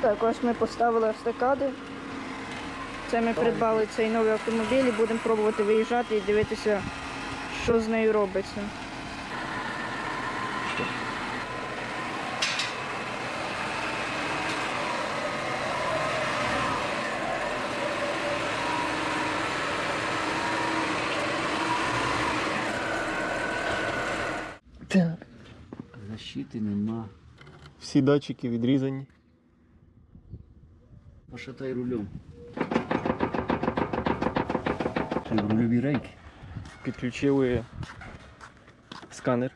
Так, ось ми поставили естакади. Це ми придбали цей новий автомобіль і будемо пробувати виїжджати і дивитися, що з нею робиться. Так. Защити нема. Всі датчики відрізані. Пошатай рулем. Рульові рейки. Підключили сканер.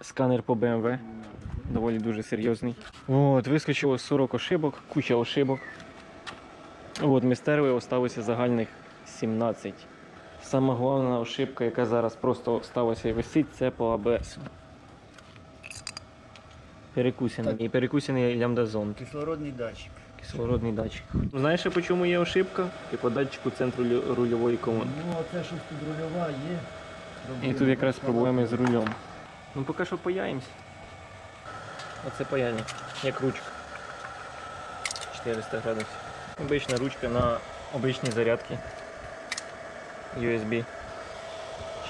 Сканер по BMW. Доволі дуже серйозний. От, вискочило 40 ошибок, куча ошибок. От, ми осталося загальних 17. Сама головна ошибка, яка зараз просто сталася і висить, це по ABS. Перекусений. І перекусений лямбдазон. Кислородний датчик. Кислородний датчик. Знаєш, по чому є ошибка? І по датчику центру рульової колонки. Ну, а це щось тут рульова є. І тут якраз проблеми з рулем. Ну поки що паяємось. Оце паяльник, як ручка. 400 градусів. Обична ручка на обичні зарядки. USB.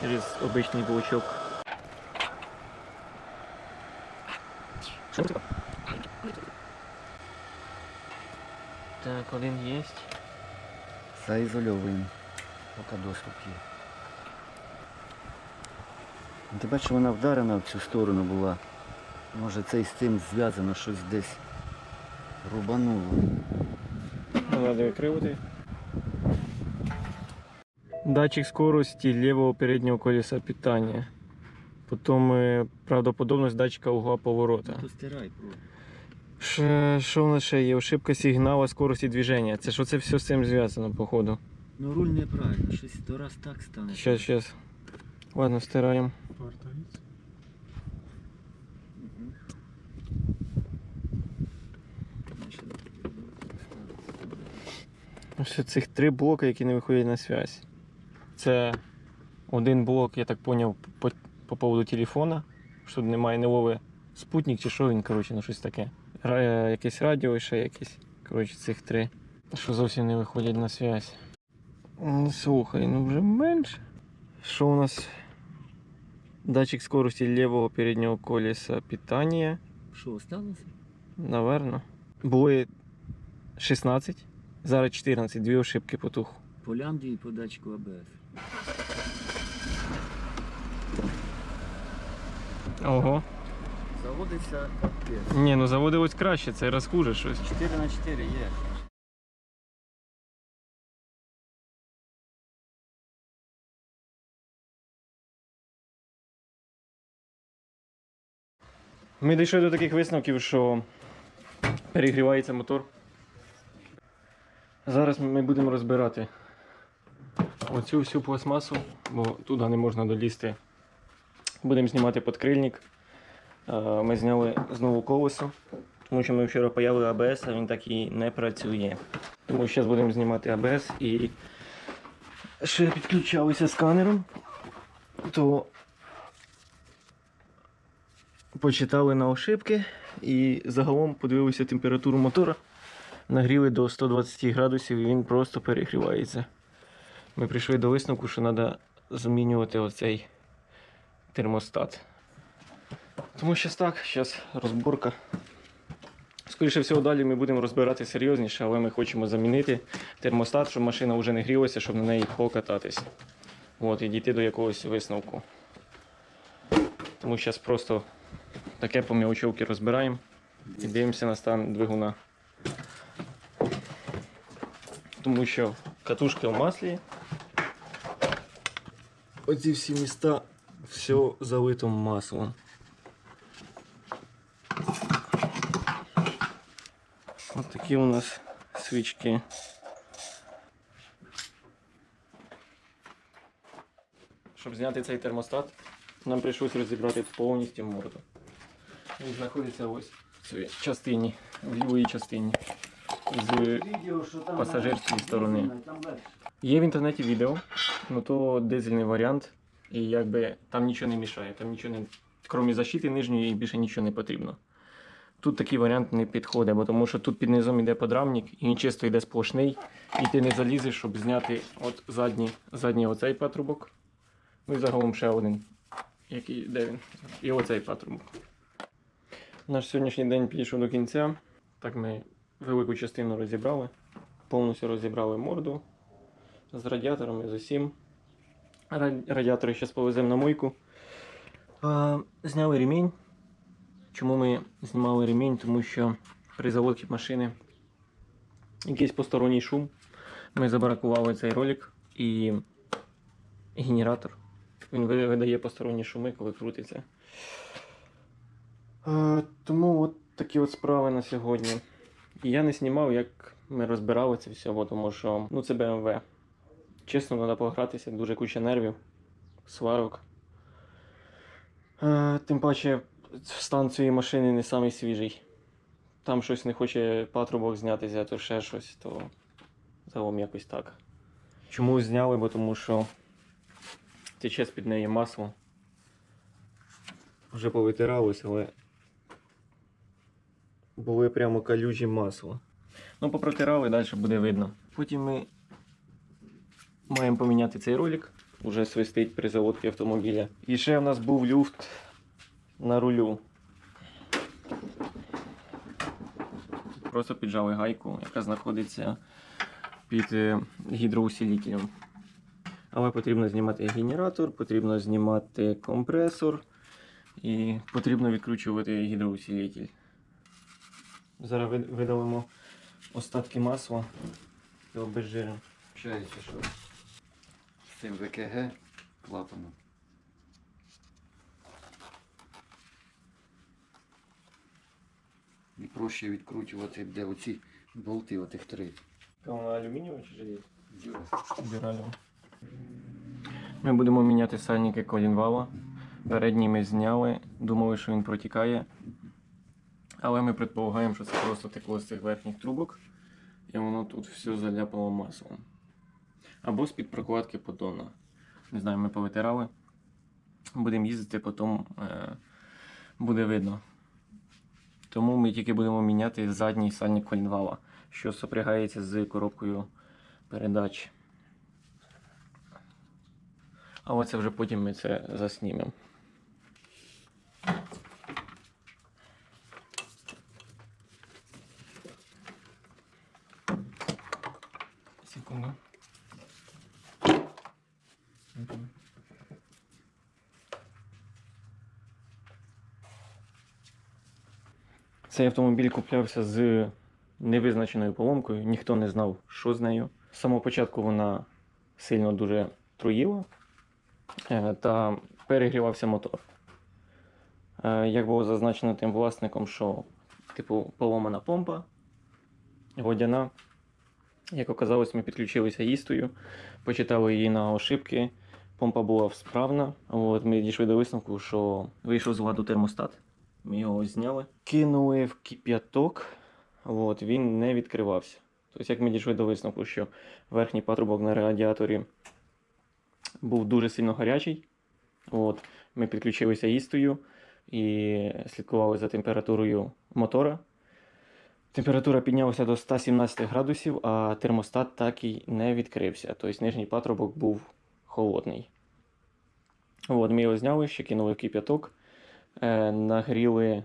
Через обичний блочок. Один є. Заізольовуємо, поки доступ є. Ти бачиш, вона вдарена в цю сторону була. Може це і з цим зв'язано щось десь рубануло. Ну, Надо викривати. Датчик скорости левого переднего колеса питания. Потім е, правдоподобність датчика угла поворота. То стирай про. Ш- Що в нас ще є? Ошибка сигнала скорості движення. Це що це все з цим зв'язано, походу. Ну руль неправильно, щось то раз так стане. Щас, щас. Ладно, стираємо. Ось цих три блоки, які не виходять на зв'язь. Це один блок, я так зрозумів, по, по поводу телефона. Що немає не ловить спутник чи що він, коротше, ну щось таке. Е, якесь радіо і ще якесь. Коротше, цих три. Що зовсім не виходять на зв'язь. Ну, Слухай, ну вже менше. Що у нас? Датчик скорості лівого переднього колеса питання. Що, осталося? Наверно. Були 16, зараз 14, дві ошибки потух. По лямбді і по датчику АБС. Ого. Заводиться капець. Ні, ну заводилось краще, це розхуже щось. 4 на 4 є. Ми дійшли до таких висновків, що перегрівається мотор. Зараз ми будемо розбирати оцю всю пластмасу, бо туди не можна долізти. Будемо знімати подкрильник. Е, Ми зняли знову колесо, тому що ми вчора паяли АБС, а він так і не працює. Тому зараз будемо знімати АБС і ще підключалися сканером, то почитали на ошибки і загалом подивилися температуру мотора. Нагріли до 120 градусів і він просто перегрівається. Ми прийшли до висновку, що треба змінювати оцей термостат. Тому зараз так, зараз розборка. Скоріше всього, далі ми будемо розбирати серйозніше, але ми хочемо замінити термостат, щоб машина вже не грілася, щоб на неї покататись. От, і дійти до якогось висновку. Тому зараз просто таке по мілочовки розбираємо і дивимося на стан двигуна. Тому що катушки в маслі. Оці всі міста все залито маслом. Ось такі у нас свічки. Щоб зняти цей термостат, нам прийшлося розібрати повністю морду. Він знаходиться ось в цій частині, в лівій частині. З пасажирської сторони. Є в інтернеті відео, ну то дизельний варіант, і якби там нічого не мішає, там нічого не. Крім защити нижньої, більше нічого не потрібно. Тут такий варіант не підходить, бо тому що тут під низом йде подрамник, і він чисто йде сплошний, і ти не залізеш, щоб зняти от задній, задній оцей патрубок. Ну і загалом ще один. Який, де він? І оцей патрубок. Наш сьогоднішній день підійшов до кінця. Так ми велику частину розібрали. Повністю розібрали морду з радіаторами, з усім. Радіатори зараз повеземо на мойку. Зняли ремінь. Чому ми знімали ремінь? Тому що при заводці машини якийсь посторонній шум. Ми забаракували цей ролик і генератор. Він видає посторонні шуми, коли крутиться. Е, тому от такі от справи на сьогодні. І я не знімав, як ми розбирали це все, бо тому що ну, це BMW. Чесно, треба погратися, дуже куча нервів, сварок. Е, тим паче, стан цієї машини не самий свіжий. Там щось не хоче патрубок знятися, то ще щось, то загалом якось так. Чому зняли? Бо тому що тече з-під неї масло. Вже повитиралось, але були прямо калюжі масла. Ну, попротирали, далі буде видно. Потім ми маємо поміняти цей ролик. Уже свистить при заводці автомобіля. І ще в нас був люфт на рулю. Просто піджали гайку, яка знаходиться під е, гідроусилителем. Але потрібно знімати генератор, потрібно знімати компресор і потрібно відкручувати гідроусилитель. Зараз видалимо остатки масла і обезжиримо. Вчається, що з цим ВКГ клапаном. І проще відкручувати, де оці болти, отих три. Вона алюмінієва чи желізна? Дюра. Збирального. Ми будемо міняти сальники колінвала. Передній ми зняли, думали, що він протікає. Але ми предполагаємо, що це просто текло з цих верхніх трубок. І воно тут все заляпало маслом. Або з-під прокладки поддона. Не знаю, ми повитирали. Будемо їздити, потім е, буде видно. Тому ми тільки будемо міняти задній сальник колінвала, що сопрягається з коробкою передач. А це вже потім ми це заснімемо. Цей автомобіль куплявся з невизначеною поломкою, ніхто не знав, що з нею. З самого початку вона сильно дуже труїла е, та перегрівався мотор. Е, Як було зазначено тим власником, що типу поломана помпа водяна. Як оказалось, ми підключилися їстою, почитали її на ошибки. Помпа була справна. От, ми дійшли до висновку, що вийшов з ладу термостат. Ми його зняли. Кинули в кип'яток. От, він не відкривався. Тобто, як ми дійшли до висновку, що верхній патрубок на радіаторі був дуже сильно гарячий. От, ми підключилися їстою і слідкували за температурою мотора. Температура піднялася до 117 градусів, а термостат так і не відкрився. Тобто нижній патрубок був холодний. От, ми його зняли, ще кинули в кип'яток, нагріли,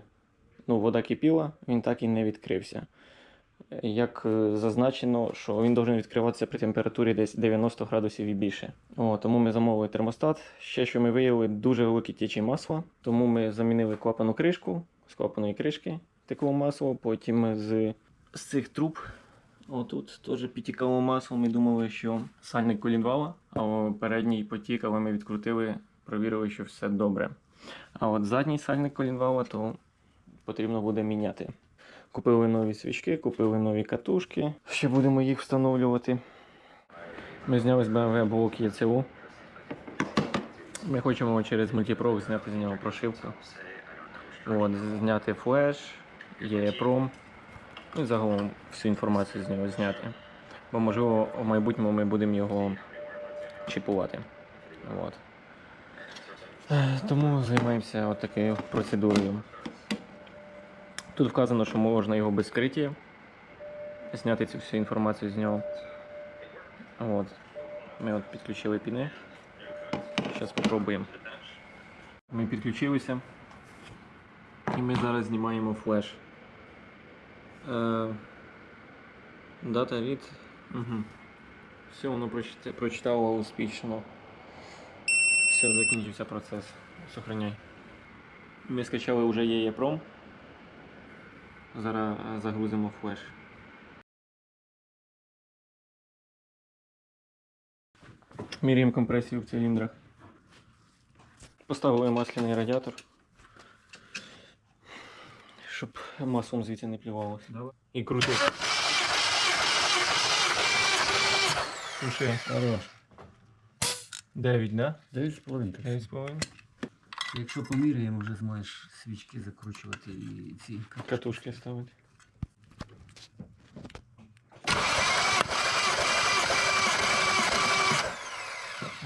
ну, вода кипіла, він так і не відкрився. Е, Як е, зазначено, що він повинен відкриватися при температурі десь 90 градусів і більше. О, тому ми замовили термостат. Ще що ми виявили дуже великі течі масла, тому ми замінили клапану кришку з клапаної кришки текло масло, потім з, з цих труб. Отут теж підтікало масло. Ми думали, що сальник колінвала, а передній потік, але ми відкрутили, провірили, що все добре. А от задній сальник колінвала, то потрібно буде міняти. Купили нові свічки, купили нові катушки. Ще будемо їх встановлювати. Ми зняли з BMW блок ЄЦУ. Ми хочемо через мультипро зняти з нього прошивку. От, зняти флеш, ну і загалом всю інформацію з нього зняти. Бо можливо в майбутньому ми будемо його чіпувати. От. Е, Тому займаємося такою процедурою. Тут вказано, що можна його без скриття зняти цю всю інформацію з нього. От. Ми от підключили піни. Зараз спробуємо. Ми підключилися. І ми зараз знімаємо флеш. Е, дата від. Угу. Все, воно прочитало успішно. Все, закінчився процес. Сохраняй. Ми скачали вже EEPROM. Зараз е, загрузимо флеш. Міряємо компресію в циліндрах. Поставили масляний радіатор. Щоб маслом звідси не плювалося. І крутить. Слушай, Хорош. 9, да? 9,5. 9,5. Якщо поміряємо, вже зможеш свічки закручувати і ці Катушки ставити.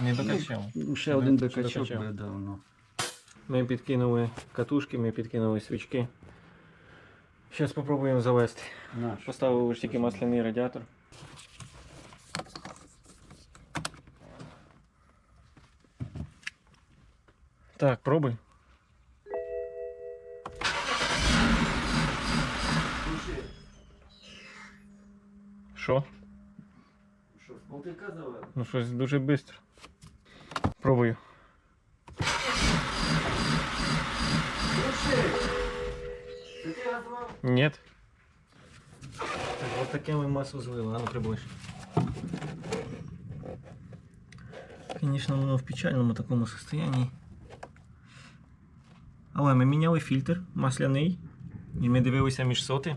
Не докачав. Ну, ще Ну, один ще докачок докачав. би давно. Ми підкинули катушки, ми підкинули свічки. Зараз спробуємо завести. Наш. Поставили ж тільки масляний радіатор. Так, пробуй. Що? Що, з полтинка завели? Ну щось дуже швидко. Пробую. Нет. Вот таке ми масу злили, а ну приближ. Звісно, воно в печальному такому состоянии. Але ми міняли фільтр масляний. І ми дивилися між соти.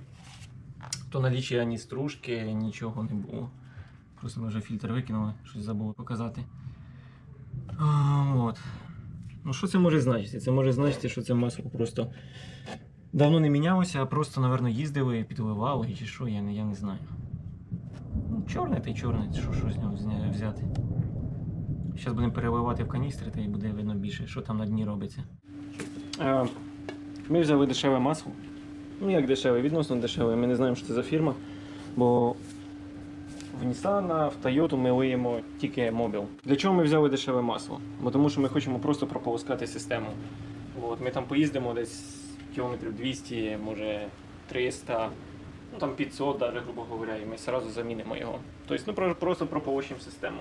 То налічі ані стружки, нічого не було. Просто ми вже фільтр викинули, щось забули показати. А, от. Ну що це може значити? Це може значити, що це масло просто давно не мінялося, а просто, напевно, їздили, підливали чи що, я не, я не знаю. Ну, чорне та й чорне, що, що з нього взяти. Зараз будемо переливати в каністри, та й буде видно більше, що там на дні робиться. Е, ми взяли дешеве масло. Ну як дешеве, відносно дешеве. Ми не знаємо, що це за фірма. Бо в Nissan, в Toyota ми лиємо тільки мобіл. Для чого ми взяли дешеве масло? Бо тому що ми хочемо просто прополоскати систему. От, ми там поїздимо десь кілометрів 200, може 300, ну там 500, даже, грубо говоря, і ми одразу замінимо його. Тобто ну, просто прополощимо систему.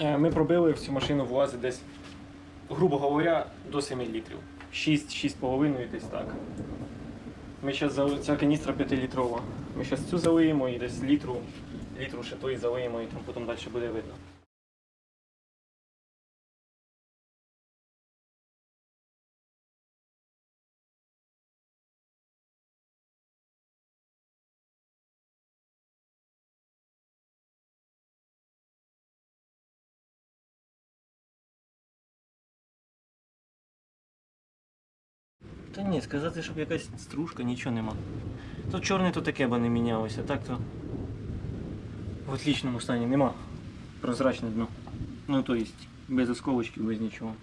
Е, Ми пробили в цю машину влазить десь, грубо говоря, до 7 літрів. 6-6,5 десь так. Ми зараз ця каністра 5-літрова. Ми зараз цю залиємо і десь літру, літру ще той залиємо і там потім далі буде видно. Та ні, сказати, щоб якась стружка, нічого нема. То чорне то таке б не мінялося, так то в отличному стані нема. Прозрачне дно. Ну то есть без осколочків, без нічого.